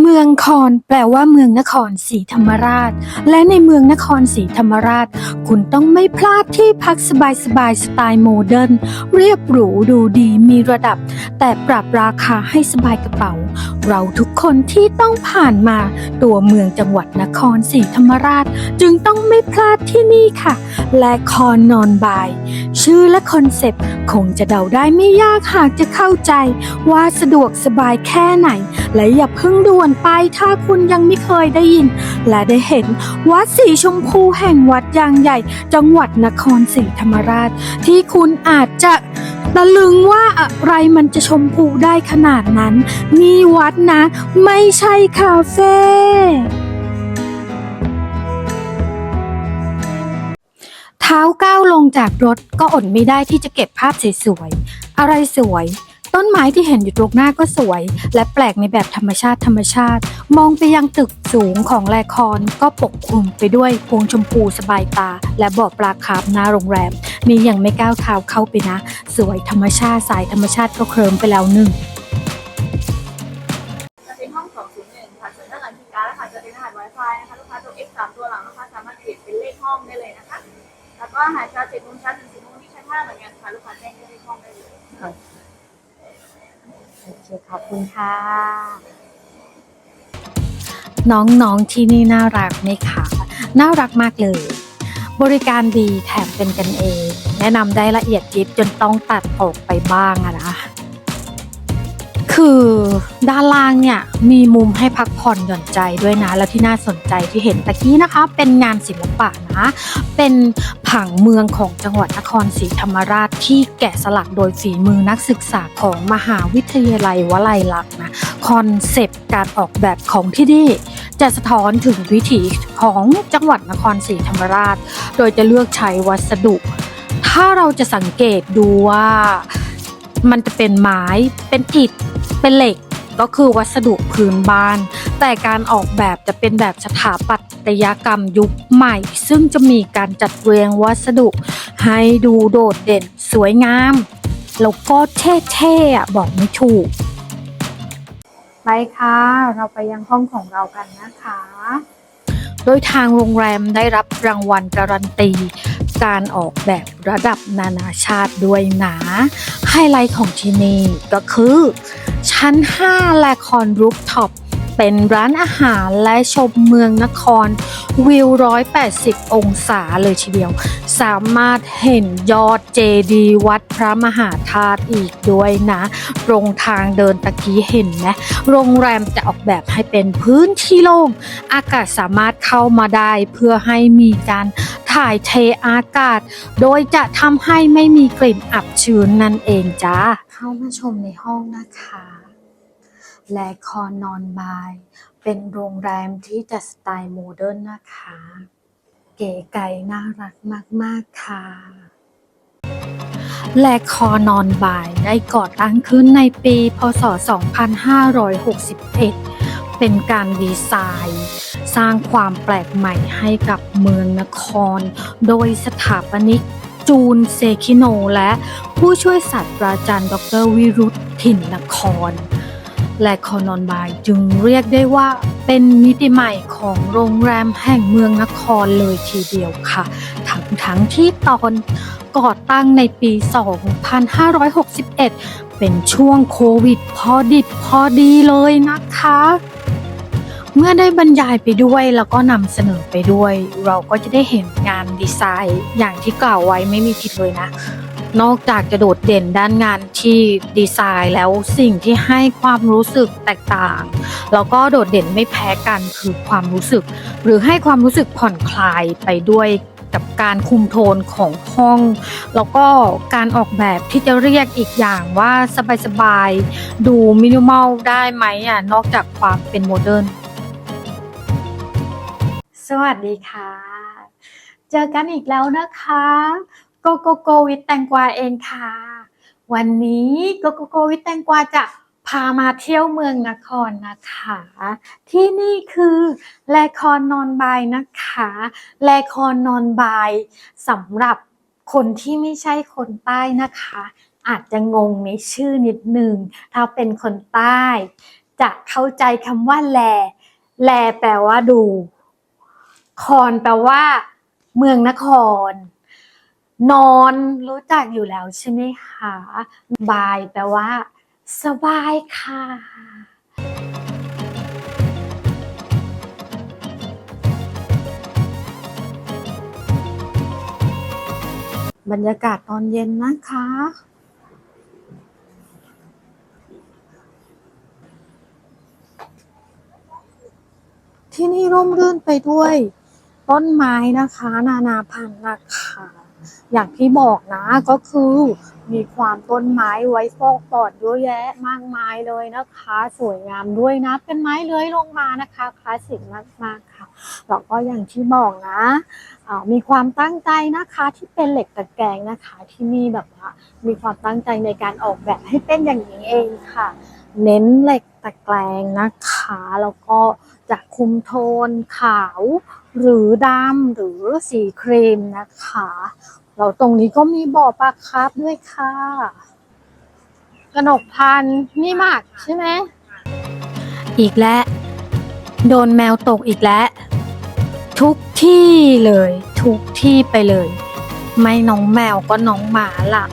เมืองคอนแปลว่าเมืองนครศรีธรรมราช และในเมืองนครศรีธรรมราช คุณต้องไม่พลาดที่พักสบายสบายสไตล์โมเดิร์นเรียบหรูดูดีมีระดับ แต่ปรับราคาให้สบายกระเป๋า เราทุกคนที่ต้องผ่านมา ตัวเมืองจังหวัดนครศรีธรรมราช จึงต้องไม่พลาดที่นี่ค่ะ และคอนนอนบาย ชื่อและคอนเซปต์คงจะเดาได้ไม่ยากหากจะเข้าใจ ว่าสะดวกสบายแค่ไหน และอย่าเพิ่งด่วนไปถ้าคุณยังไม่เคยได้ยิน และได้เห็นวัดสีชมพูแห่งวัดยางใหญ่ จังหวัดนครศรีธรรมราช ที่คุณอาจจะตะลึงว่าอะไรมันจะชมพูได้ขนาดนั้น นี่วัดนะ ไม่ใช่คาเฟ่เท้าก้าวลงจากรถก็อดไม่ได้ที่จะเก็บภาพสวยๆอะไรสวย ต้นไม้ที่เห็นอยู่ตรงหน้าก็สวย และแปลกในแบบธรรมชาติธรรมชาติ มองไปยังตึกสูงของแลคอนก็ปกคลุมไปด้วยพวงชมพูสบายตา และบ่อปลาคาร์ฟหน้าโรงแรม นี่ยังไม่ก้าวเท้าเข้าไปนะ สวยธรรมชาติสายธรรมชาติก็เคลิมไปแล้วหนึ่งจะเป็นห้อง 201 ค่ะส่วนด้านหลังคีย์การ์ดนะคะจะเป็นรหัส Wi-Fi นะคะลูกค้าตัว X 3ตัวหลังนะคะสามารถเปลี่ยนเป็นเลขห้องได้เลยนะคะ แล้วก็หาชาร์จเช้าถึง10โมงที่ชั้น5เหมือนกันค่ะ ลูกค้าแจ้งเลขห้องได้เลย โอเคขอบคุณค่ะ น้องๆที่นี่น่ารักไหมคะน่ารักมากเลย บริการดีแถมเป็นกันเอง แนะนำได้ละเอียดยิบจนต้องตัดออกไปบ้างอะนะ คือด้านล่างเนี่ยมีมุมให้พักผ่อนหย่อนใจด้วยนะ แล้วที่น่าสนใจที่เห็นตะกี้นะคะ เป็นงานศิลปะนะ เป็นผังเมืองของจังหวัดนครศรีธรรมราชที่แกะสลักโดยฝีมือนักศึกษาของมหาวิทยาลัยวลัยลักษณ์นะคอนเซปต์การออกแบบของที่นี่จะสะท้อนถึงวิถีของจังหวัดนครศรีธรรมราช โดยจะเลือกใช้วัสดุ ถ้าเราจะสังเกตดูว่ามันจะเป็นไม้เป็นอิฐ เป็นเหล็กก็คือวัสดุพื้นบ้าน แต่การออกแบบจะเป็นแบบสถาปัตยกรรมยุคใหม่ ซึ่งจะมีการจัดเรียงวัสดุ ให้ดูโดดเด่นสวยงาม แล้วก็เท่ๆอะบอกไม่ถูก ไปค่ะ เราไปยังห้องของเรากันนะคะ โดยทางโรงแรมได้รับรางวัลการันตี การออกแบบระดับนานาชาติด้วยนะไฮไลท์ของที่นี่ก็คือ ชั้น 5 และคอนรูฟท็อป เป็นร้านอาหารและชมเมืองนคร วิว 180 องศาเลยทีเดียว สามารถเห็นยอดเจดีย์วัดพระมหาธาตุอีกด้วยนะตรงทางเดินตะกี้เห็นไหมโรงแรมจะออกแบบให้เป็นพื้นที่โล่งอากาศสามารถเข้ามาได้เพื่อให้มีการถ่ายเทอากาศ โดยจะทำให้ไม่มีกลิ่นอับชื้นนั่นเองจ้าเข้ามาชมในห้องนะคะ และคอนนอนบาย เป็นโรงแรมที่จะสไตล์โมเดิร์นนะคะ เก๋ไก่น่ารักมาก ๆ ค่ะ และคอนอนบายได้ก่อตั้งขึ้นในปีพศ 2561 เป็นการดีไซน์สร้างความแปลกใหม่ให้กับเมืองนคร โดยสถาปนิกจูนเซคิโน และผู้ช่วยศาสตราจารย์ ดรวิรุธถิ่นนคร และคอนอนบายจึงเรียกได้ว่าเป็นมิติใหม่ของโรงแรมแห่งเมืองนครเลยทีเดียวค่ะ ทั้งทั้งที่ตอนก่อตั้งในปี 2561 เป็นช่วงโควิดพอดิบพอดีเลยนะคะ เมื่อได้บรรยายไปด้วยแล้วก็นำเสนอไปด้วย เราก็จะได้เห็นงานดีไซน์อย่างที่กล่าวไว้ไม่มีผิดเลยนะ นอกจากจะโดดเด่นด้านงานที่ดีไซน์แล้วสิ่งที่ให้ความรู้สึกแตกต่าง แล้วก็โดดเด่นไม่แพ้กันคือความรู้สึก หรือให้ความรู้สึกผ่อนคลายไปด้วยกับการคุมโทนของห้อง แล้วก็การออกแบบที่จะเรียกอีกอย่างว่าสบายๆ ดูมินิมอลได้ไหมอะนอกจากความเป็นโมเดิร์นสวัสดีค่ะ เจอกันอีกแล้วนะคะ โกโกโกวิตแตงกวาเองค่ะ วันนี้โกโกโกวิตแตงกวาจะพามาเที่ยวเมืองนครนะคะ ที่นี่คือแลคอนนอนบายนะคะแลคอนนอนบายสำหรับคนที่ไม่ใช่คนใต้นะคะ อาจจะงงในชื่อนิดนึงถ้าเป็นคนใต้ จะเข้าใจคำว่าแล แลแปลว่าดู คอนแปลว่า เมืองนคร นอนรู้จักอยู่แล้วใช่ไหมคะบายแปลว่า สบายค่ะ บรรยากาศตอนเย็นนะคะ ที่นี่ร่มรื่นไปด้วย ต้นไม้นะคะ นานาพันธุ์นะคะ อย่างที่บอกนะก็คือมีความต้นไม้ไว้ฟอกปอดเยอะแยะมากมายเลยนะคะ สวยงามด้วยนะ เป็นไม้เลื้อยลงมานะคะคลาสสิกมากๆค่ะแล้วก็อย่างที่บอกนะมีความตั้งใจนะคะที่เป็นเหล็กตะแกรงนะคะ ที่มีแบบว่ามีความตั้งใจในการออกแบบให้เป็นอย่างนี้เองค่ะ เน้นเหล็กตะแกรงนะคะแล้วก็จะคุมโทนขาว หรือดำหรือสีครีมนะคะ แล้วตรงนี้ก็มีบ่อปลาคาร์ฟด้วยค่ะกระหนกพันนี่มากใช่ไหมอีกแล้วโดนแมวตกอีกแล้วทุกที่เลย ทุกที่ไปเลย ไม่น้องแมวก็น้องหมาล่ะ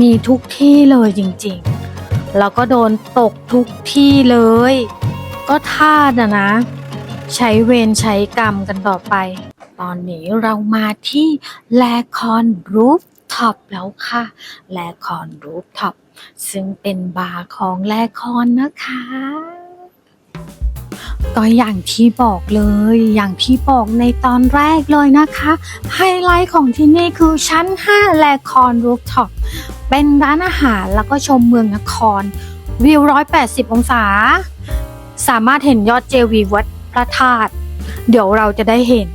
มีทุกที่เลยจริงๆ แล้วก็โดนตกทุกที่เลย ก็ท่าดอะนะ ใช้เวรใช้กรรมกันต่อไป ตอนนี้เรามาที่แลคอนรูฟท็อปแล้วค่ะ แลคอนรูฟท็อปซึ่งเป็นบาร์ของแลคอนนะคะก็อย่างที่บอกเลย อย่างที่บอกในตอนแรกเลยนะคะ ไฮไลท์ของที่นี่คือชั้น 5 แลคอนรูฟท็อป เป็นร้านอาหารแล้วก็ชมเมืองนคร วิว 180 องศา สามารถเห็นยอดเจวีวัดพระธาตุ เดี๋ยวเราจะได้เห็น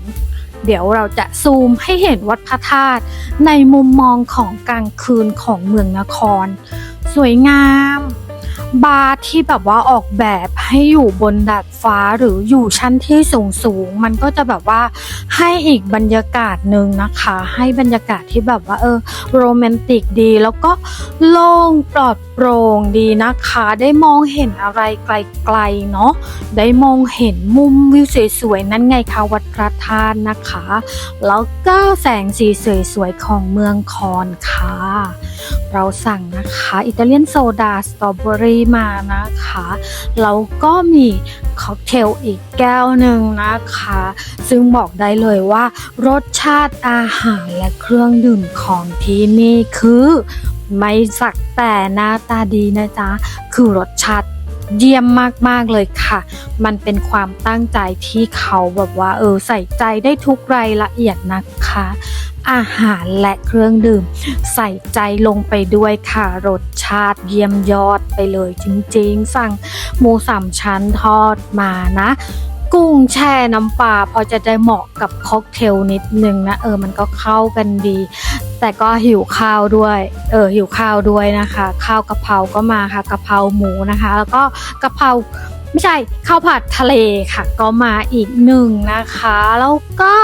เดี๋ยวเราจะซูมให้เห็นวัดพระธาตุในมุมมองของกลางคืนของเมืองนคร สวยงาม บาร์ที่แบบว่าออกแบบให้อยู่บนดาดฟ้าหรืออยู่ชั้นที่สูงสูงมันก็จะแบบว่าให้อีกบรรยากาศหนึ่งนะคะ ให้บรรยากาศที่แบบว่าเออโรแมนติกดี แล้วก็โล่งปลอดโปร่งดีนะคะ ได้มองเห็นอะไรไกลๆเนาะได้มองเห็นมุมวิวสวยๆนั่นไงคะวัดพระธาตุนะคะ แล้วก็แสงสีสวยๆของเมืองคอนค่ะ เราสั่งนะคะอิตาเลียนโซดาสตรอเบอรี่มานะคะแล้วก็มีค็อกเทลอีกแก้วหนึ่งนะคะ ซึ่งบอกได้เลยว่ารสชาติอาหารและเครื่องดื่มของที่นี่คือ ไม่สักแต่หน้าตาดีนะจ๊ะ คือรสชาติเยี่ยมมาก ๆ เลยค่ะ มันเป็นความตั้งใจที่เขาแบบว่า เออ ใส่ใจได้ทุกรายละเอียดนะคะ อาหารและเครื่องดื่ม ใส่ใจลงไปด้วยค่ะรสชาติเยี่ยมยอดไปเลยจริงๆ สั่งหมูสามชั้นทอดมานะ กุ้งแช่น้ำปลาพอจะได้เหมาะกับค็อกเทลนิดนึงนะเออมันก็เข้ากันดี แต่ก็หิวข้าวด้วยเออหิวข้าวด้วยนะคะ ข้าวกะเพราก็มาค่ะกะเพราหมูนะคะ แล้วก็กะเพรา ไม่ใช่ข้าวผัดทะเลค่ะ ก็มาอีกหนึ่งนะคะ แล้วก็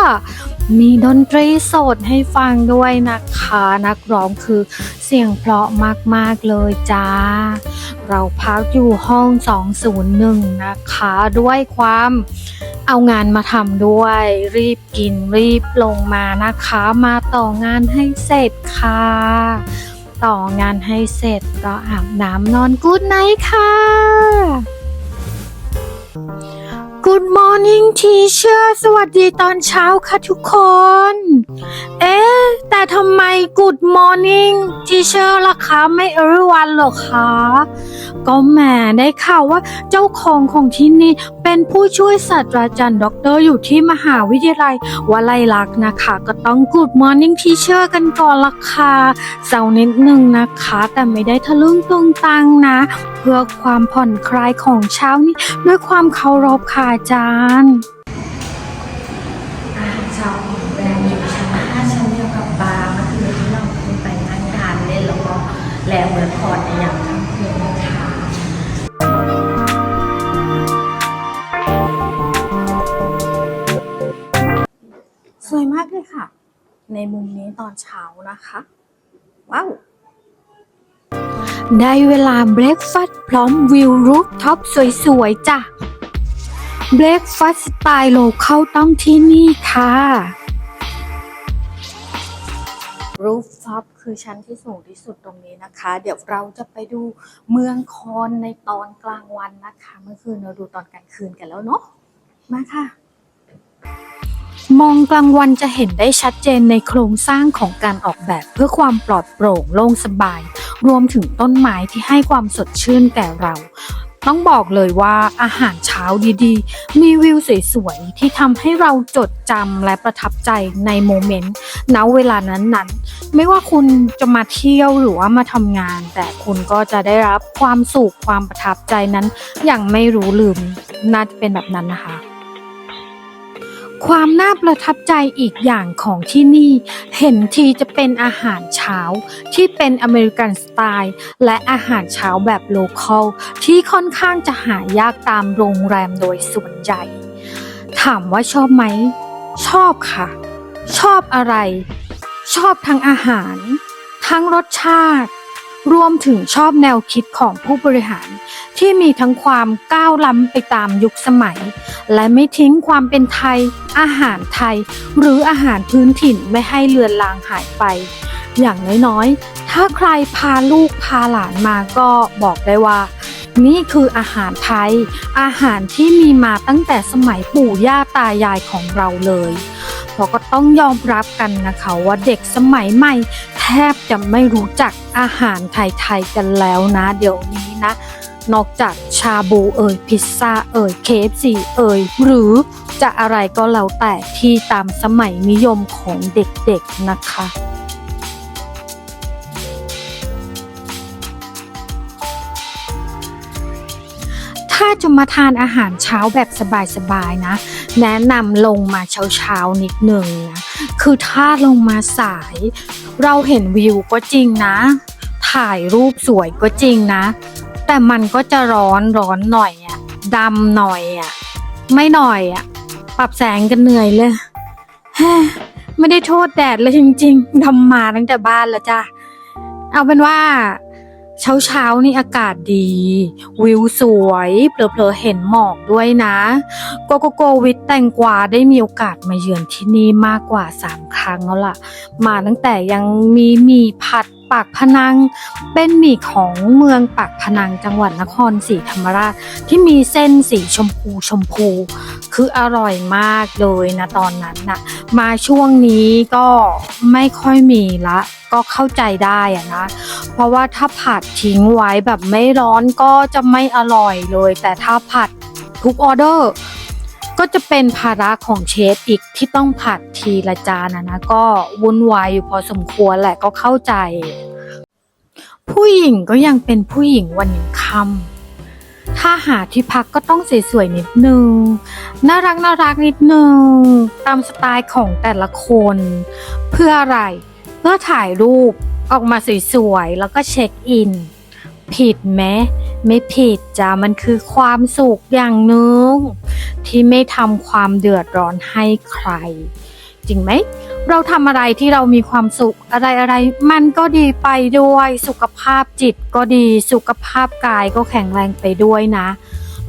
มีดนตรีสดให้ฟังด้วยนะคะ นักร้องคือเสียงเพราะมาก ๆ เลยจ้า เราพักอยู่ห้อง 201 นะคะ ด้วยความเอางานมาทำด้วย รีบกินรีบลงมานะคะ มาต่องานให้เสร็จค่ะ ต่องานให้เสร็จก็อาบน้ำนอนกูดไนท์ค่ะ Good morning teacher สวัสดีตอนเช้าค่ะทุกคน เอ๊ะ แต่ทำไม Good morning teacher ล่ะคะ ไม่ everyone หรอคะ ก็แหมได้ข่าวว่าเจ้าของของที่นี่เป็นผู้ช่วยศาสตราจารย์ด็อกเตอร์อยู่ที่มหาวิทยาลัยวลัยลักษณ์นะคะ ก็ต้อง Good morning teacher กันก่อนละค่ะเสานิดนึงนะคะ แต่ไม่ได้ทะลึ่งตึงตังนะ เพื่อความผ่อนคลายของเช้านี้ ด้วยความเคารพค่ะอาจารย์อาหารเช้าของแบรนด์อยู่ชั้นห้าชั้นเดียวกับบาร์เมื่อคืนที่เราขึ้นไปนั่งทานเล่นแล้วก็แลเมืองคอนในยามค่ำคืนนะคะสวยมากเลยค่ะ ในมุมนี้ตอนเช้านะคะ ว้าว ได้เวลาเบรกฟาสต์พร้อมวิวรูฟท็อปสวยๆจ้ะเบรกฟาสต์สไตล์โลเข้าต้องที่นี่ค่ะรูฟท็อปคือชั้นที่สูงที่สุดตรงนี้นะคะ เดี๋ยวเราจะไปดูเมืองคอนในตอนกลางวันนะคะ เมื่อคืนเราดูตอนกลางคืนกันแล้วเนาะมาค่ะ มองกลางวันจะเห็นได้ชัดเจนในโครงสร้างของการออกแบบเพื่อความปลอดโปร่งโล่งสบาย รวมถึงต้นไม้ที่ให้ความสดชื่นแก่เรา ต้องบอกเลยว่าอาหารเช้าดีๆ มีวิวสวยๆ ที่ทำให้เราจดจำและประทับใจในโมเมนต์ณเวลานั้นๆ ไม่ว่าคุณจะมาเที่ยวหรือว่ามาทำงาน แต่คุณก็จะได้รับความสุขความประทับใจนั้น อย่างไม่รู้ลืมน่าจะเป็นแบบนั้นนะคะ ความน่าประทับใจอีกอย่างของที่นี่ เห็นทีจะเป็นอาหารเช้าที่เป็นอเมริกันสไตล์ และอาหารเช้าแบบโลคอลที่ค่อนข้างจะหายากตามโรงแรมโดยส่วนใหญ่ ถามว่าชอบไหม ชอบค่ะ ชอบอะไร ชอบทั้งอาหาร ทั้งรสชาติ รวมถึงชอบแนวคิดของผู้บริหาร ที่มีทั้งความก้าวล้ำไปตามยุคสมัย และไม่ทิ้งความเป็นไทย อาหารไทย หรืออาหารพื้นถิ่นไม่ให้เลือนลางหายไป อย่างน้อยๆ ถ้าใครพาลูกพาหลานมาก็บอกได้ว่า นี่คืออาหารไทย อาหารที่มีมาตั้งแต่สมัยปู่ย่าตายายของเราเลยเราก็ต้องยอมรับกันนะคะว่าเด็กสมัยใหม่ แทบจะไม่รู้จักอาหารไทยๆกันแล้วนะ เดี๋ยวนี้นะ นอกจากชาบูเอ่ยพิซซ่าเอ่ยเคฟซีเอ่ยหรือจะอะไรก็แล้วแต่ที่ตามสมัยนิยมของเด็กๆนะคะถ้าจะมาทานอาหารเช้าแบบสบายๆนะ แนะนำลงมาเช้าๆนิดหนึ่งนะ คือถ้าลงมาสาย เราเห็นวิวก็จริงนะ ถ่ายรูปสวยก็จริงนะ แต่มันก็จะร้อนร้อนหน่อยอะดำหน่อยอะไม่หน่อยอะปรับแสงกันเหนื่อยเลยไม่ได้โทษแดดเลยจริงๆดำมาตั้งแต่บ้านแล้วจ้ะ เอาเป็นว่า เช้าเช้านี่อากาศดี วิวสวยเผลอๆเห็นหมอกด้วยนะโกโกโกวิทแตงกวาได้มีโอกาสมาเยือนที่นี่มากกว่า 3 ครั้งแล้วล่ะ มาตั้งแต่ยังมีหมี่ผัด ปากพนัง เป็นหมี่ของเมืองปากพนังจังหวัดนครศรีธรรมราช ที่มีเส้นสีชมพูชมพู คืออร่อยมากเลยนะตอนนั้นน่ะมาช่วงนี้ก็ไม่ค่อยมีละก็เข้าใจได้อะนะ เพราะว่าถ้าผัดทิ้งไว้แบบไม่ร้อนก็จะไม่อร่อยเลย แต่ถ้าผัดทุกออเดอร์ ก็จะเป็นภาระของเชฟอีกที่ต้องผัดทีละจานนะนะก็วุ่นวายอยู่พอสมควรแหละก็เข้าใจ ผู้หญิงก็ยังเป็นผู้หญิงวันยังค่ำถ้าหาที่พักก็ต้องสวยๆนิดนึง น่ารักน่ารักนิดนึง ตามสไตล์ของแต่ละคน เพื่ออะไร เพื่อถ่ายรูปออกมาสวยๆแล้วก็เช็คอิน ผิดไหมไม่ผิดจ้ะมันคือความสุขอย่างหนึ่งที่ไม่ทำความเดือดร้อนให้ใคร จริงไหม เราทำอะไรที่เรามีความสุขอะไรอะไร มันก็ดีไปด้วย สุขภาพจิตก็ดีสุขภาพกายก็แข็งแรงไปด้วยนะ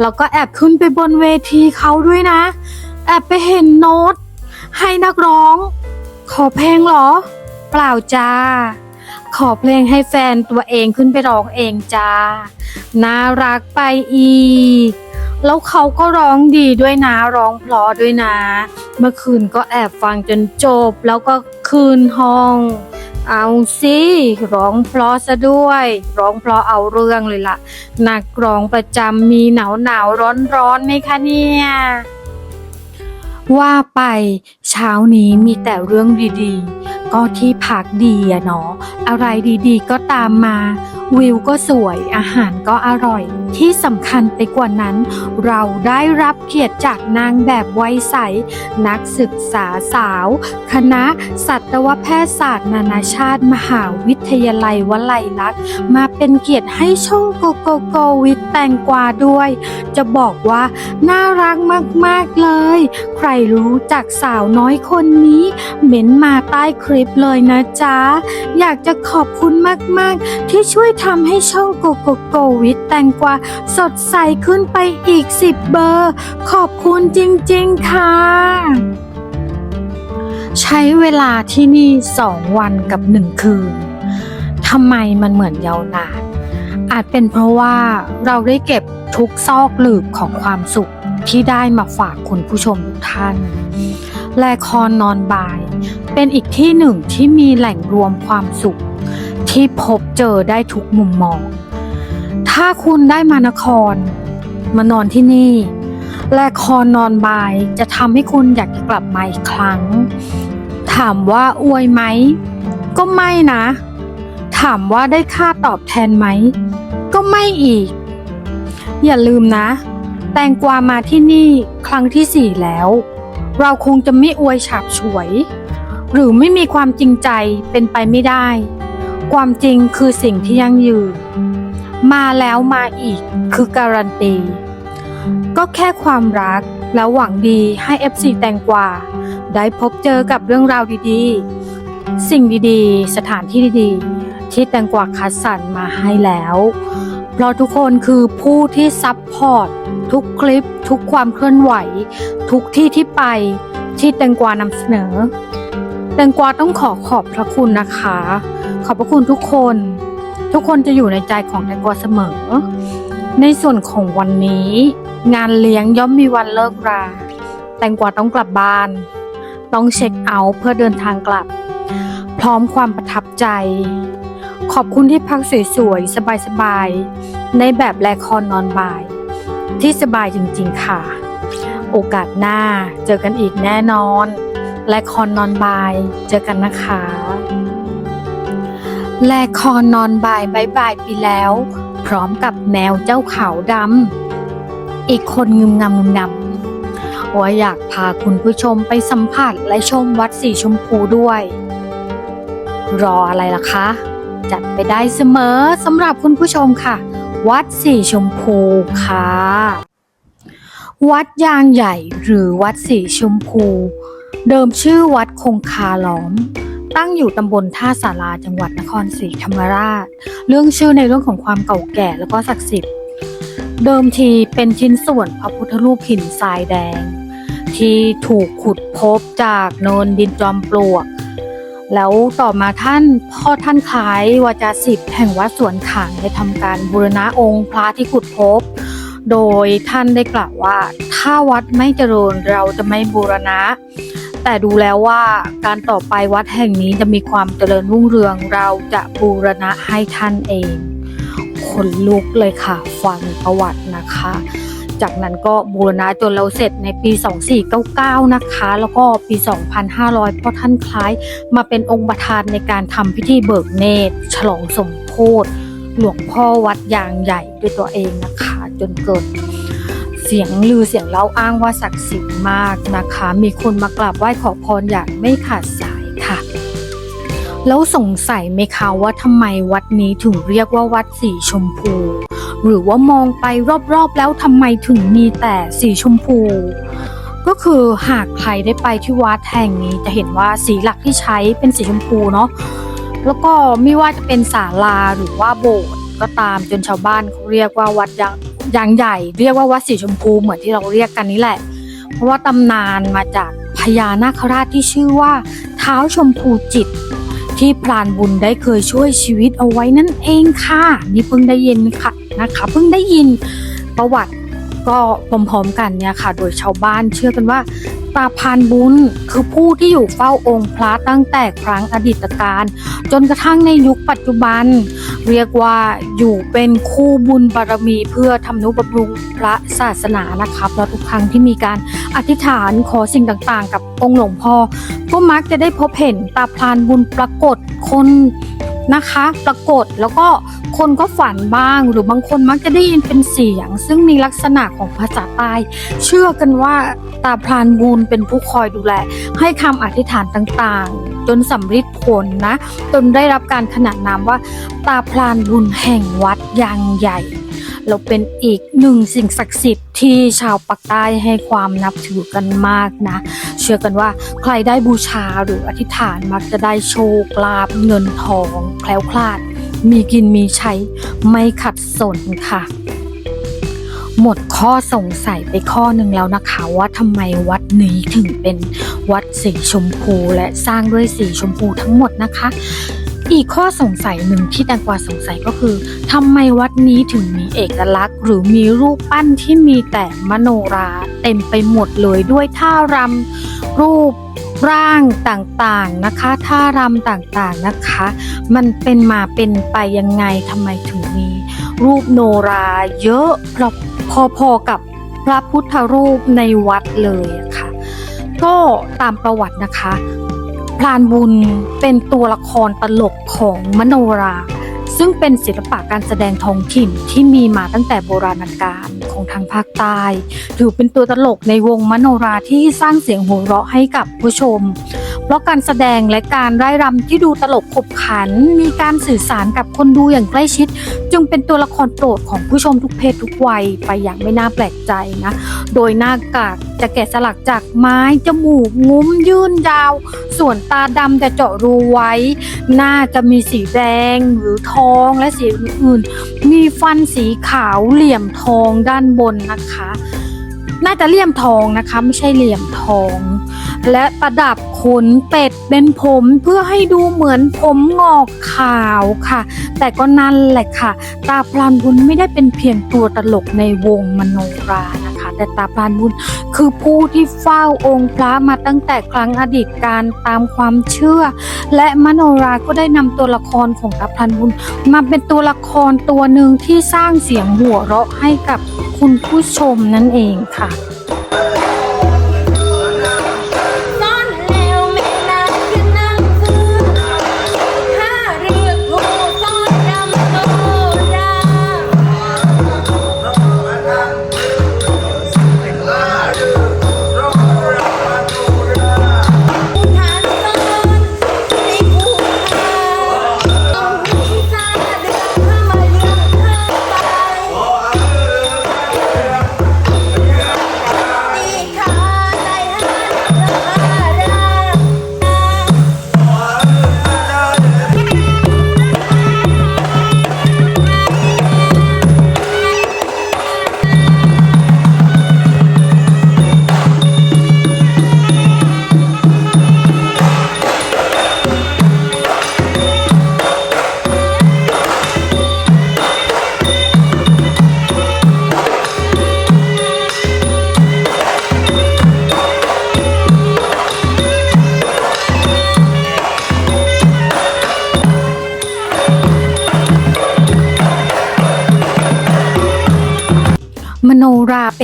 แล้วก็แอบขึ้นไปบนเวทีเขาด้วยนะ แอบไปเห็นโน้ตให้นักร้อง ขอเพลงเหรอ เปล่าจ้า ขอเพลงให้แฟนตัวเองขึ้นไปร้องเองจ้า น่ารักไปอีก แล้วเขาก็ร้องดีด้วยนะ ร้องเพราะด้วยนะ เมื่อคืนก็แอบฟังจนจบ แล้วก็คืนห้อง เอาสิร้องเพราะซะด้วย ร้องเพราะเอาเรื่องเลยล่ะ นักร้องประจำมีหนาวหนาวร้อนร้อนไหมคะเนี่ย ว่าไปเช้านี้มีแต่เรื่องดีๆ ก็ที่พักดีอะเนาะอะไรดีๆ ก็ตามมา วิวก็สวยอาหารก็อร่อย ที่สำคัญไปกว่านั้น เราได้รับเกียรติจากนางแบบไวยใส นักศึกษาสาว คณะสัตวแพทยศาสตร์นานาชาติ มหาวิทยาลัยวลัยลักษณ์มาเป็นเกียรติให้ช่องโกโกโกวิทแตงกวาด้วย จะบอกว่าน่ารักมากๆเลย ใครรู้จักสาวน้อยคนนี้เม้นมาใต้คลิปเลยนะจ๊ะ อยากจะขอบคุณมากๆ ที่ช่วยทำให้ช่องโกโกโกวิตแตงกวาสดใสขึ้นไปอีก10เบอร์ ขอบคุณจริงๆค่ะ ใช้เวลาที่นี่สองวันกับหนึ่งคืนทำไมมันเหมือนยาวนาน อาจเป็นเพราะว่าเราได้เก็บทุกซอกหลืบของความสุขที่ได้มาฝากคุณผู้ชมทุกท่านแลคอนนอนบาย เป็นอีกที่หนึ่งที่มีแหล่งรวมความสุข ที่พบเจอได้ทุกมุมมอง ถ้าคุณได้มานคร มานอนที่นี่ และคอนนอนบายจะทำให้คุณอยากจะกลับมาอีกครั้ง ถามว่าอวยไหม ก็ไม่นะ ถามว่าได้ค่าตอบแทนไหม ก็ไม่อีก อย่าลืมนะ แตงกวามาที่นี่ครั้งที่สี่แล้ว เราคงจะไม่อวยฉาบฉวย หรือไม่มีความจริงใจเป็นไปไม่ได้ ความจริงคือสิ่งที่ยั่งยืน มาแล้วมาอีกคือการันตี ก็แค่ความรักแล้วหวังดีให้ FC แตงกวาได้พบเจอกับเรื่องราวดีๆ สิ่งดีๆ สถานที่ดีๆ ที่แตงกวาคัดสรรมาให้แล้ว เพราะทุกคนคือผู้ที่ซับพอร์ตทุกคลิป ทุกความเคลื่อนไหว ทุกที่ที่ไปที่แตงกวานำเสนอ แตงกวาต้องขอขอบพระคุณนะคะ ขอบพระคุณทุกคน ทุกคนจะอยู่ในใจของแตงกวาเสมอ ในส่วนของวันนี้ งานเลี้ยงย่อมมีวันเลิกรา แตงกวาต้องกลับบ้าน ต้องเช็คเอาท์เพื่อเดินทางกลับ พร้อมความประทับใจ ขอบคุณที่พักสวยๆ สบายๆ ในแบบแลคอนนอนบ่าย ที่สบายจริงๆค่ะ โอกาสหน้าเจอกันอีกแน่นอน แลคอนนอนบาย เจอกันนะคะ แลคอนนอนบายบายบายไปแล้ว พร้อมกับแมวเจ้าขาวดำอีกคนงึมงำงึมงำว่าอยากพาคุณผู้ชมไปสัมผัสและชมวัดสีชมพูด้วย รออะไรล่ะคะ จัดไปได้เสมอสำหรับคุณผู้ชมค่ะ วัดสีชมพูค่ะ วัดยางใหญ่หรือวัดสีชมพู เดิมชื่อวัดคงคาล้อม ตั้งอยู่ตำบลท่าสาราจังหวัดนครศรีธรรมราช เรื่องชื่อในเรื่องของความเก่าแก่แล้วก็ศักดิ์สิทธิ์ เดิมทีเป็นชิ้นส่วนพระพุทธรูปหินทรายแดง ที่ถูกขุดพบจากโนนดินจอมปลวก แล้วต่อมาท่านพ่อท่านคล้ายวาจาสิทธิ์แห่งวัดสวนขางได้ทำการบูรณะองค์พระที่ขุดพบ โดยท่านได้กล่าวว่า ถ้าวัดไม่เจริญเราจะไม่บูรณะ แต่ดูแล้วว่าการต่อไปวัดแห่งนี้จะมีความเจริญรุ่งเรืองเราจะบูรณะให้ท่านเอง คนลุกเลยค่ะ ฟังประวัตินะคะ จากนั้นก็บูรณะจนเราเสร็จในปี 2499 นะคะ แล้วก็ปี 2500 เพราะท่านคล้ายมาเป็นองค์ประธานในการทำพิธีเบิกเนตร ฉลองสมโพธิหลวงพ่อวัดยางใหญ่ด้วยตัวเองนะคะ จนเกิด สียงลือเสียงเล่าอ้างว่าศักดิ์สิทธิ์มากนะคะ มีคนมากราบไหว้ขอพรอย่างไม่ขาดสายค่ะ แล้วสงสัยไหมคะว่าทำไมวัดนี้ถึงเรียกว่าวัดสีชมพู หรือว่ามองไปรอบๆแล้วทำไมถึงมีแต่สีชมพู ก็คือหากใครได้ไปที่วัดแห่งนี้จะเห็นว่าสีหลักที่ใช้เป็นสีชมพูเนาะแล้วก็ไม่ว่าจะเป็นศาลาหรือว่าโบสถ์ก็ตามจนชาวบ้านเขาเรียกว่าวัดยาง ยางใหญ่เรียกว่าวัดสีชมพูเหมือนที่เราเรียกกันนี่แหละ เพราะว่าตำนานมาจากพญานาคราชที่ชื่อว่าเท้าชมพูจิต ที่พรานบุญได้เคยช่วยชีวิตเอาไว้นั่นเองค่ะ นี่เพิ่งได้ยินค่ะนะคะเพิ่งได้ยินประวัติ ก็พร้อมๆกันเนี่ยค่ะ โดยชาวบ้านเชื่อกันว่า ตาพานบุญคือผู้ที่อยู่เฝ้าองค์พระตั้งแต่ครั้งอดีตการ จนกระทั่งในยุคปัจจุบัน เรียกว่าอยู่เป็นคู่บุญบารมีเพื่อทำนุบำรุงพระศาสนานะคะเพราะทุกครั้งที่มีการอธิษฐานขอสิ่งต่างๆ กับองค์หลวงพ่อก็มักจะได้พบเห็นตาพานบุญปรากฏคน นะคะ ปรากฏแล้วก็คนก็ฝันบ้าง หรือบางคนมักจะได้ยินเป็นเสียง ซึ่งมีลักษณะของภาษาใต้เชื่อกันว่าตาพรานบุญเป็นผู้คอยดูแล ให้คำอธิษฐานต่างๆ จนสำฤทธิ์ผลนะจนได้รับการขนานนามว่า ตาพรานบุญแห่งวัดยางใหญ่เราเป็นอีกหนึ่งสิ่งศักดิ์สิทธิ์ที่ชาวปักใต้ให้ความนับถือกันมากนะ เชื่อกันว่าใครได้บูชาหรืออธิษฐานมักจะได้โชคลาภเงินทองแคล้วคลาด มีกินมีใช้ไม่ขัดสนค่ะ หมดข้อสงสัยไปข้อหนึ่งแล้วนะคะ ว่าทำไมวัดนี้ถึงเป็นวัดสีชมพูและสร้างด้วยสีชมพูทั้งหมดนะคะ อีกข้อสงสัยหนึ่งที่แตงกวาสงสัยก็คือทำไมวัดนี้ถึงมีเอกลักษณ์ หรือมีรูปปั้นที่มีแต่มโนราเต็มไปหมดเลยด้วยท่ารำรูปร่างต่างๆนะคะ ท่ารำต่างๆนะคะ มันเป็นมาเป็นไปยังไงทำไมถึงมีรูปโนราเยอะพอๆกับพระพุทธรูปในวัดเลยอะค่ะ ก็ตามประวัตินะคะ พรานบุญเป็นตัวละครตลกของมโนรา ซึ่งเป็นศิลปะการแสดงท้องถิ่นที่มีมาตั้งแต่โบราณกาลของทางภาคใต้ ถือเป็นตัวตลกในวงมโนราที่สร้างเสียงหัวเราะให้กับผู้ชม ราะการแสดงและการไร้รำที่ดูตลกขบขัน มีการสื่อสารกับคนดูอย่างใกล้ชิด จึงเป็นตัวละครโปรดของผู้ชมทุกเพศทุกวัยไปอย่างไม่น่าแปลกใจนะ โดยหน้ากากจะแกะสลักจากไม้ จมูกงุ้มยื่นยาว ส่วนตาดำจะเจาะรูไว้ หน้าจะมีสีแดงหรือทองและสีอื่นๆ มีฟันสีขาวเหลี่ยมทองด้านบนนะคะ น่าจะเหลี่ยมทองนะคะ ไม่ใช่เหลี่ยมทอง และประดับ ขนเป็ดเป็นผมเพื่อให้ดูเหมือนผมงอกขาวค่ะ แต่ก็นั่นแหละค่ะ ตาพรานบุญไม่ได้เป็นเพียงตัวตลกในวงมโนรานะคะ แต่ตาพรานบุญคือผู้ที่เฝ้าองค์พระมาตั้งแต่ครั้งอดีตการตามความเชื่อ และมโนราก็ได้นำตัวละครของตาพรานบุญ มาเป็นตัวละครตัวหนึ่งที่สร้างเสียงหัวเราะให้กับคุณผู้ชมนั่นเองค่ะ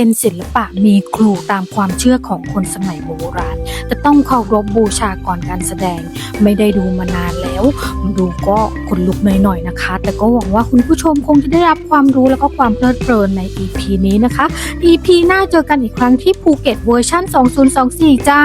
เป็นศิลปะมีครูตามความเชื่อของคนสมัยโบราณจะต้องเคารพบูชาก่อนการแสดง ไม่ได้ดูมานานแล้ว ดูก็ขนลุกหน่อยๆนะคะ แต่ก็หวังว่าคุณผู้ชมคงจะได้รับความรู้แล้วก็ความเพลิดเพลินใน EP นี้นะคะ EP หน้าเจอกันอีกครั้งที่ภูเก็ตเวอร์ชั่น 2024 จ้า